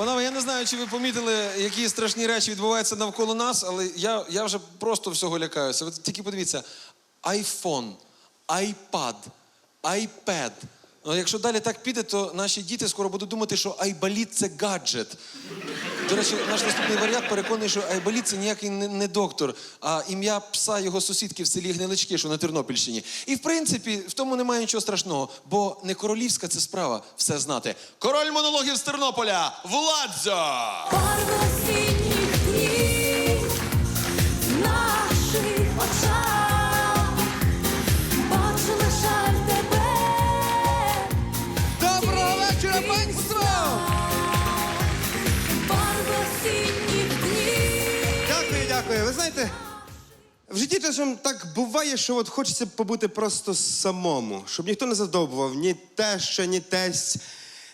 Панове, я не знаю, чи ви помітили, які страшні речі відбуваються навколо нас, але я, я вже просто всього лякаюся. Ви тільки подивіться: iPhone, iPad, iPad. Ну, якщо далі так піде, то наші діти скоро будуть думати, що айболіт це гаджет. До речі, наш наступний варіант переконаний, що айболіт це ніякий не, доктор, а ім'я пса його сусідки в селі Гнилички, що на Тернопільщині. І в принципі, в тому немає нічого страшного, бо не королівська це справа все знати. Король монологів з Тернополя Владзо! Ви знаєте, в житті часом так буває, що от хочеться побути просто самому, щоб ніхто не задовбував ні теща, ні тесть,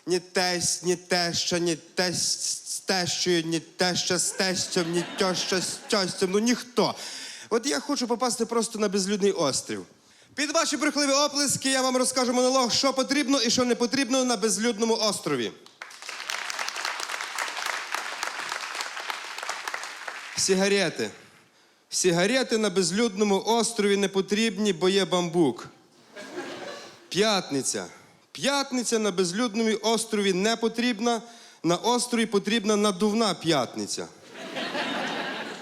ні тесть, ні теща, ні тесть з тещою, ні теща з тестем, ні теща з тестем, ну ніхто. От я хочу попасти просто на безлюдний острів. Під ваші брехливі оплески я вам розкажу монолог, що потрібно і що не потрібно на безлюдному острові. Сігарети. Сігарети на безлюдному острові не потрібні, бо є бамбук. П'ятниця. П'ятниця на безлюдному острові не потрібна. На острові потрібна надувна п'ятниця.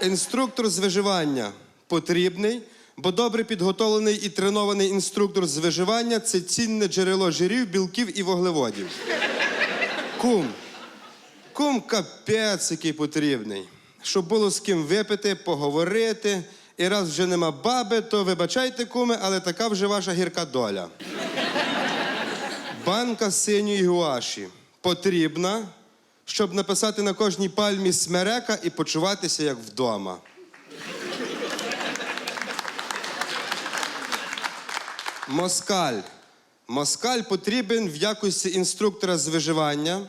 Інструктор з виживання потрібний, бо добре підготовлений і тренований інструктор з виживання це цінне джерело жирів, білків і вуглеводів. Кум. Кум капець, який потрібний. Щоб було з ким випити, поговорити. І раз вже нема баби, то вибачайте, куме, але така вже ваша гірка доля. Банка синьої гуаші потрібна, щоб написати на кожній пальмі смерека і почуватися як вдома. Москаль. Москаль потрібен в якості інструктора з виживання,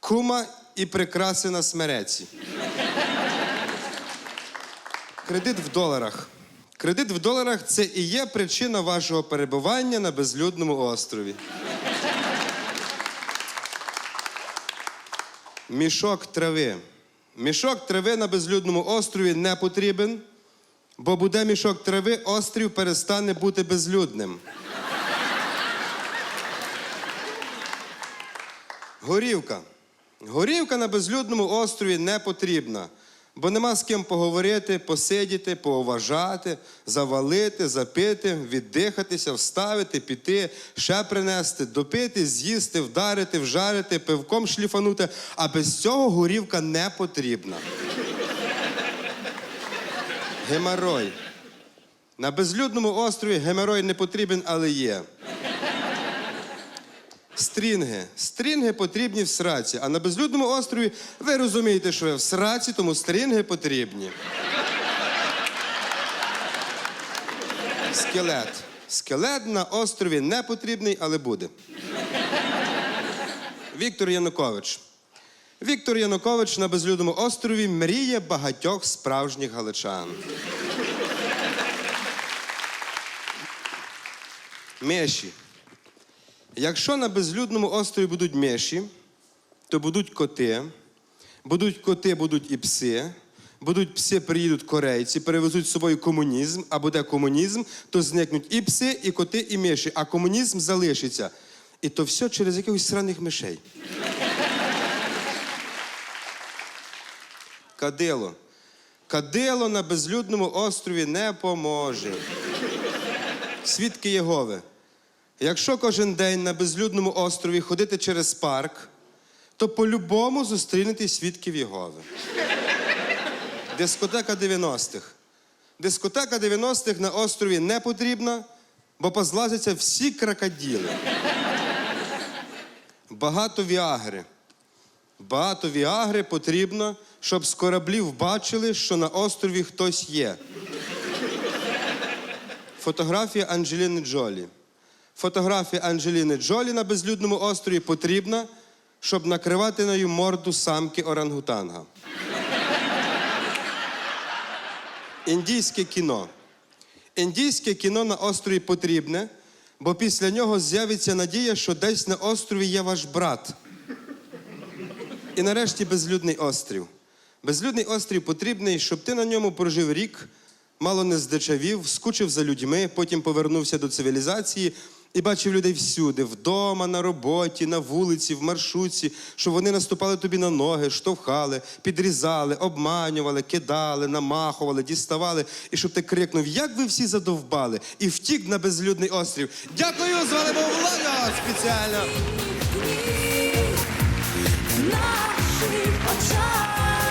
кума і прикраси на смереці. Кредит в доларах. Кредит в доларах це і є причина вашого перебування на безлюдному острові. Мішок трави. Мішок трави на безлюдному острові не потрібен, бо буде мішок трави, острів перестане бути безлюдним. Горівка. Горівка на безлюдному острові не потрібна, бо нема з ким поговорити, посидіти, поуважати, завалити, запити, віддихатися, вставити, піти, ще принести, допити, з'їсти, вдарити, вжарити, пивком шліфанути. А без цього горівка не потрібна. Геморой. На безлюдному острові геморой не потрібен, але є. Стрінги. Стрінги потрібні в сраці. А на безлюдному острові ви розумієте, що ви в сраці, тому стрінги потрібні. Скелет. Скелет на острові не потрібний, але буде. Віктор Янукович. Віктор Янукович на безлюдному острові мріє багатьох справжніх галичан. Меші. Якщо на безлюдному острові будуть меші, то будуть коти, будуть коти, будуть і пси, будуть пси, приїдуть корейці, перевезуть з собою комунізм, а буде комунізм, то зникнуть і пси, і коти, і миші, а комунізм залишиться. І то все через якихось сраних мишей. Кадило. Кадило на безлюдному острові не поможе. Свідки Єгови. Якщо кожен день на безлюдному острові ходити через парк, то по-любому зустрінете свідків Єгови. Дискотека 90-х. Дискотека 90-х на острові не потрібна, бо позлазяться всі крокоділи. Багато віагри. Багато віагри потрібно, щоб з кораблів бачили, що на острові хтось є. Фотографія Анджеліни Джолі. Фотографія Анджеліни Джолі на безлюдному острові потрібна, щоб накривати нею морду самки орангутанга. Індійське кіно. Індійське кіно на острові потрібне, бо після нього з'явиться надія, що десь на острові є ваш брат. І нарешті безлюдний острів. Безлюдний острів потрібний, щоб ти на ньому прожив рік, мало не здичавів, скучив за людьми, потім повернувся до цивілізації і бачив людей всюди: вдома, на роботі, на вулиці, в маршрутці, щоб вони наступали тобі на ноги, штовхали, підрізали, обманювали, кидали, намахували, діставали, і щоб ти крикнув, як ви всі задовбали, і втік на безлюдний острів. Дякую, з вами Влада спеціально. В наших очах